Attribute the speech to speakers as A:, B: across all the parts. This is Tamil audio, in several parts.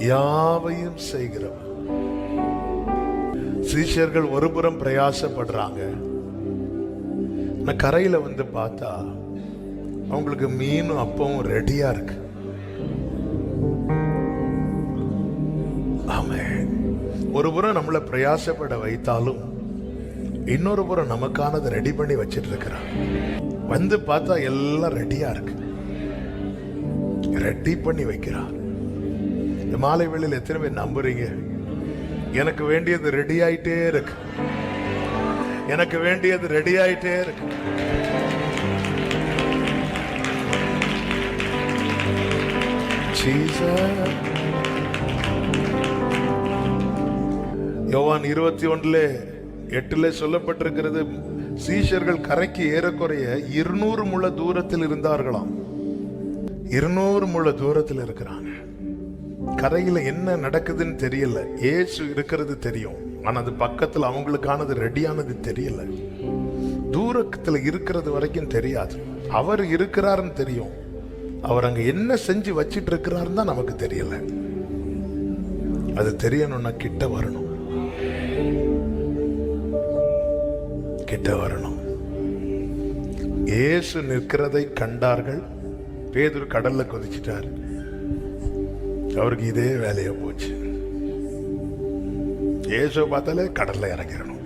A: யாவையும் செய்கிறவர். சீஷர்கள் ஒருபுறம் பிரயாசப்படுறாங்க. நான் கரையில் வந்து பார்த்தா அவங்களுக்கு மீனும் அப்பவும் ரெடியா இருக்கு. ஆமென். ஒரு புறம் நம்மளை பிரயாசப்பட வைத்தாலும் இன்னொரு புறம் நமக்கானதை ரெடி பண்ணி வச்சிட்டு இருக்கிறான் வந்து பார்த்தா எல்லாம் ரெடியா இருக்கு. ரெடி பண்ணி வைக்கிறார் மாலை வேளையில் எத்தனை பேர் நம்புறீங்க? எனக்கு வேண்டியது ரெடி ஆயிட்டே இருக்கு. எனக்கு வேண்டியது ரெடி ஆயிட்டே இருக்கு. யோவான் இருபத்தி ஒன்றுல எட்டுல சொல்லப்பட்டிருக்கிறது சீஷர்கள் கரைக்கு ஏறக்குறைய இருநூறு முழ தூரத்தில் இருந்தார்களாம். இருநூறு முழ தூரத்தில் இருக்கிறாங்க கரையில என்ன நடக்குதுன்னு தெரியல. ஏசு இருக்கிறது தெரியும். ஆனா அது பக்கத்துல அவங்களுக்கானது ரெடியானது தெரியல. தூரத்துல இருக்கிறது வரைக்கும் தெரியாது. அவர் இருக்கிறாருன்னு தெரியும். அவர் அங்க என்ன செஞ்சு வச்சிட்டு இருக்கிறாருன்னு தான் நமக்கு தெரியல. அது தெரியணும்னா கிட்ட வரணும். கிட்ட வரணும். ஏசு நிற்கிறதை கண்டார்கள். பேதூர் கடல்ல கொதிச்சிட்டார். அவருக்கு இதே வேலையாக போச்சு. இயேசுவை பார்த்தாலே கடல்ல இறங்கிடணும்.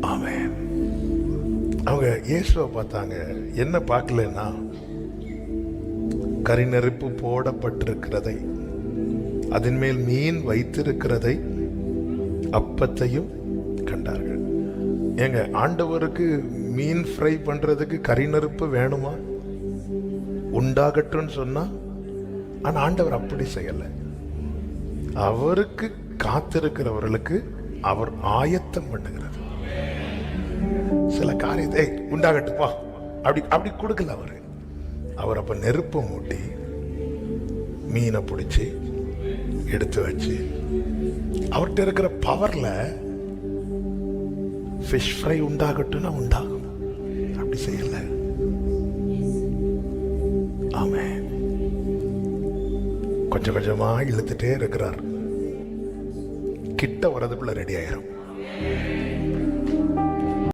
A: ஆமென். அவங்க இயேசுவை பார்த்தாங்க என்ன பார்க்கலன்னா கரிநெருப்பு போடப்பட்டிருக்கிறதை அதன் மேல் மீன் வைத்திருக்கிறதை அப்பத்தையும் கண்டார்கள். ஏங்க ஆண்டவருக்கு மீன் ஃப்ரை பண்றதுக்கு கரிநெருப்பு வேணுமா? உண்டாகட்டும்னு சொன்னா ஆனால் ஆண்டவர் அப்படி செய்யல. அவருக்கு காத்திருக்கிறவர்களுக்கு அவர் ஆயத்தம் பண்ணுகிறார் சில காரியத்தை உண்டாகட்டுப்பா உண்டாகட்டும் அப்படி அப்படி கொடுக்கல அவர். அவர் அப்போ நெருப்பை மூட்டி மீனை பிடிச்சி எடுத்து வச்சு அவர்கிட்ட இருக்கிற பவர்ல ஃபிஷ் ஃப்ரை உண்டாகட்டும்னா உண்டாகும். அப்படி செய்யல. கொஞ்சம் கொஞ்சமாக இழுத்துட்டே இருக்கிறார். கிட்ட வரதுக்குள்ள ரெடி ஆயிரும்.